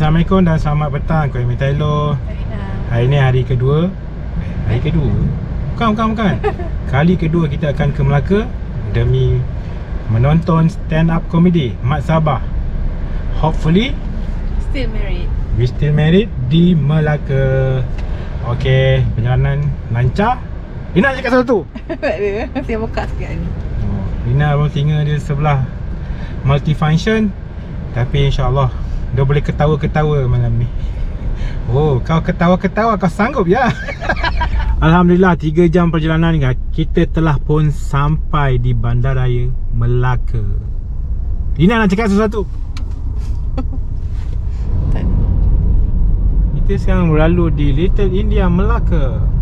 Assalamualaikum dan selamat petang. Kuih Mitailo Hari ni hari kedua. Hari kedua? Bukan, bukan, bukan. Kali kedua kita akan ke Melaka Demi menonton stand up comedy Mat Sabah. Hopefully Still married. we still married di Melaka. Okay, perjalanan lancar. Lina cakap satu Tak ada. Saya buka sikit ni. oh, Lina baru tinggal di sebelah Multifunction. Tapi insyaAllah Dia boleh ketawa-ketawa malam ni. Oh, kau ketawa-ketawa kau sanggup ya? Alhamdulillah 3 jam perjalanan kan Kita telah pun sampai di Bandaraya Melaka. Lina nak cakap sesuatu. Kita sekarang berlalu di Little India Melaka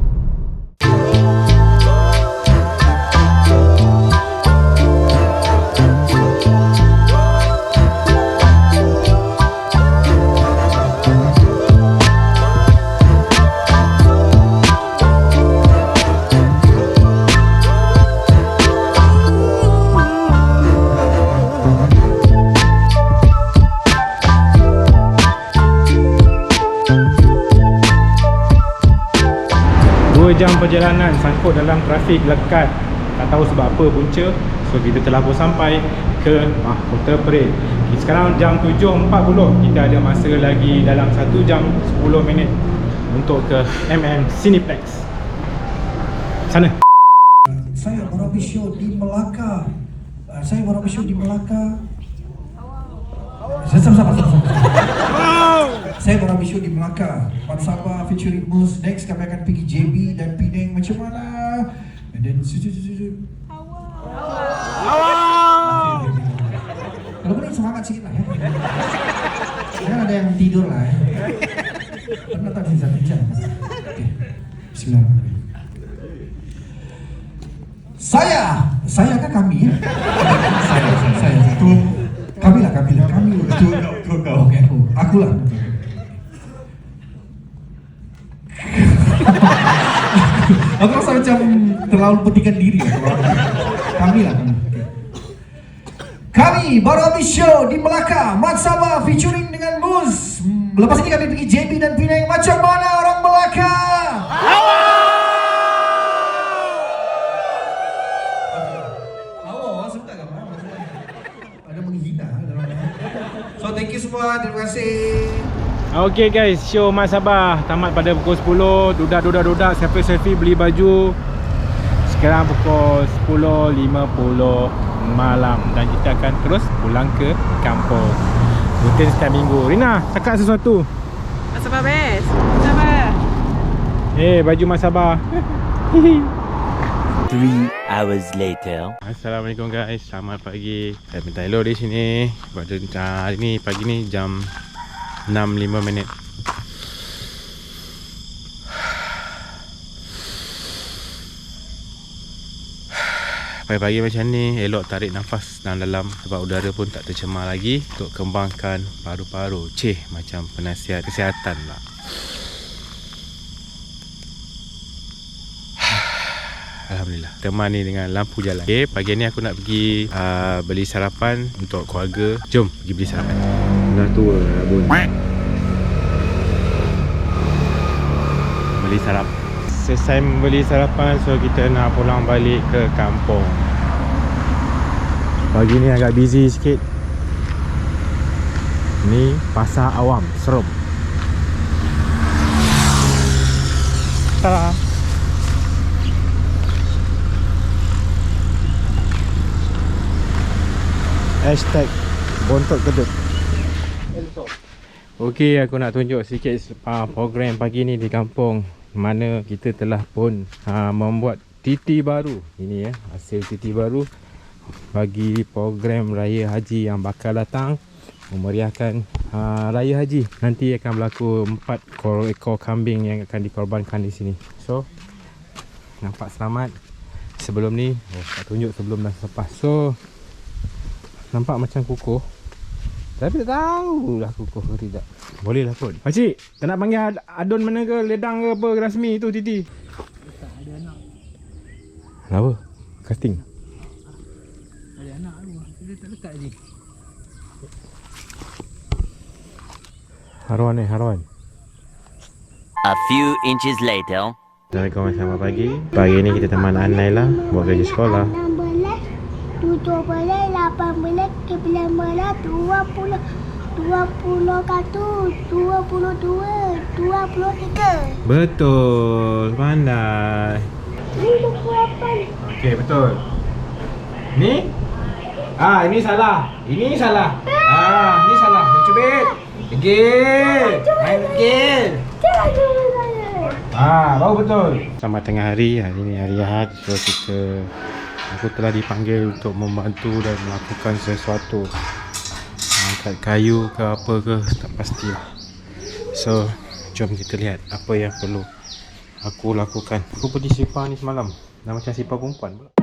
perjalanan sangkut dalam trafik lekat Tak tahu sebab apa punca So kita telah pun sampai ke Mahkota Okay, Sekarang jam 7.40 Kita ada masa lagi dalam 1 jam 10 minit Untuk ke MM Cineplex Sana Saya Merapi Show di Melaka. Uh, Saya Merapi Show di Melaka. Saya sama sama sama. Saya Merapi Show di Melaka. Mat Sabah featuring Mus. Next kami akan pergi JB dan Penang macam mana? And then su su su su. su. Awal. Kalau boleh semangat sikit lah ya. Jangan ada yang tidur lah ya. Pernah tak bisa jam. Okay. Bismillahirrahmanirrahim. Saya, saya kan kami ya. saya, saya, saya, saya. Kami lah, kami lah, kami. Betul, kau, kau. Okey, aku, aku lah. aku rasa macam terlalu pentingkan diri. Kami lah, kami. Baru habis show di Melaka, Mat Sabah featuring dengan. Hmm, Lepas ini kami pergi JB dan Penang. Macam mana orang Okay guys, show Mat Sabah tamat pada pukul 10 Dudak-dudak-dudak, selfie-selfie beli baju. Sekarang pukul 10.50 malam. Dan kita akan terus pulang ke kampung. Rutin setiap minggu. Rina, cakap sesuatu. Asal best. Sama. Eh, baju Mat Sabah Three hours later. Assalamualaikum guys, selamat pagi. Saya minta hello di sini. Pada hari ni, pagi ni jam 6.05 minit. Pagi-pagi macam ni elok tarik nafas dalam dalam sebab udara pun tak tercemar lagi untuk kembangkan paru-paru. Cih macam penasihat kesihatan lah. Alhamdulillah. Temani dengan lampu jalan. Okay pagi ni aku nak pergi uh, Beli sarapan Untuk keluarga. Jom pergi beli sarapan Dah tua Abun. Beli sarapan. Selesai membeli sarapan So kita nak pulang balik ke kampung. Pagi ni agak busy sikit. Ni pasar awam Serum Ta-da Hashtag Bontot Kedut Okey aku nak tunjuk sikit uh, program pagi ni di kampung Mana kita telah pun uh, membuat titi baru. Ini ya hasil titi baru Bagi program Raya Haji yang bakal datang Memeriahkan uh, Raya Haji. Nanti akan berlaku 4 kor- ekor kambing yang akan dikorbankan di sini. So Nampak selamat Sebelum ni. Oh, Tak tunjuk sebelum dan selepas. So Nampak macam kukuh Tapi tak tahulah kukuh ke tidak Boleh lah kot Pakcik Tak nak panggil ad- adun mana ke Ledang ke apa Rasmi tu Titi Tak ada anak Kenapa? Casting Ada anak tu Dia tak lekat lagi Haruan ni, haruan. A few inches later. Assalamualaikum selamat pagi. Pagi ni kita teman Anai lah buat kerja sekolah. 16, 17, 18, 19, 20, 21, 22, 23, Betul. Pandai. 28, Okey, betul. Ni? Ah, ini salah. Ini salah. Ah, ini salah. Cubit. Again. Main saya. Ah, baru betul. Selamat tengah hari. Hari ni hari Ahad. So kita aku telah dipanggil untuk membantu dan melakukan sesuatu. Angkat kayu ke apa ke tak pastilah. So, jom kita lihat apa yang perlu aku lakukan. Aku pergi sipar ni semalam. Dah macam sipar perempuan pula.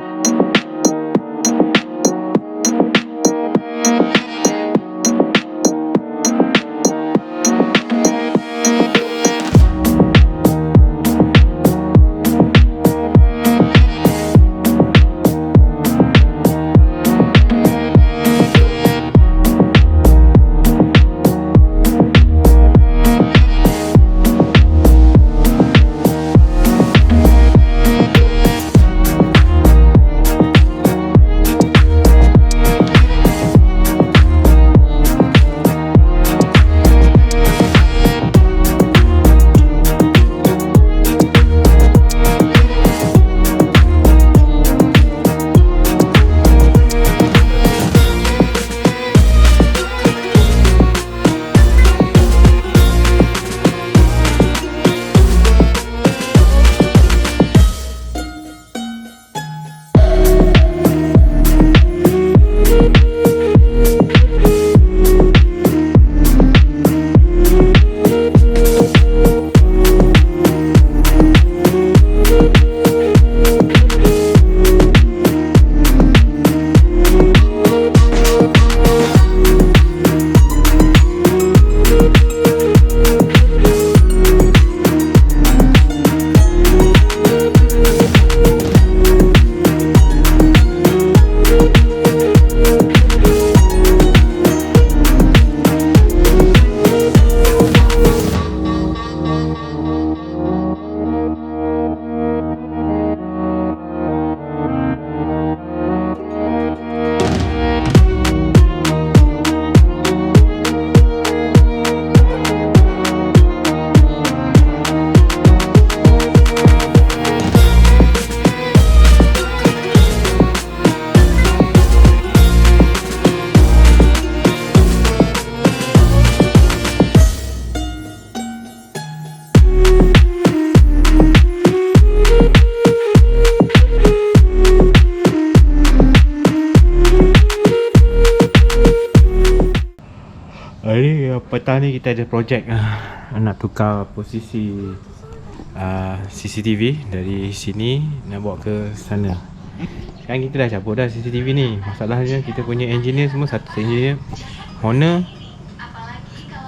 Hari uh, petang ni kita ada projek uh, nak tukar posisi uh, CCTV dari sini nak bawa ke sana. Sekarang kita dah cabut dah CCTV ni. Masalahnya kita punya engineer semua satu engineer Honor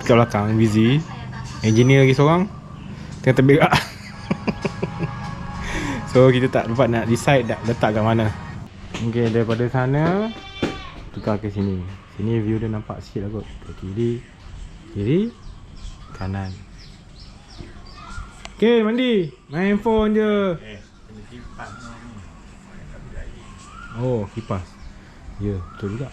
kat belakang busy. Engineer lagi seorang tengah terberak. so kita tak dapat nak decide nak letak kat mana. Okay daripada sana tukar ke sini. Sini view dia nampak sikit lah kot. Ke kiri, kiri, kanan. Okay, mandi. Main phone je. Oh, kipas. Ya, betul juga.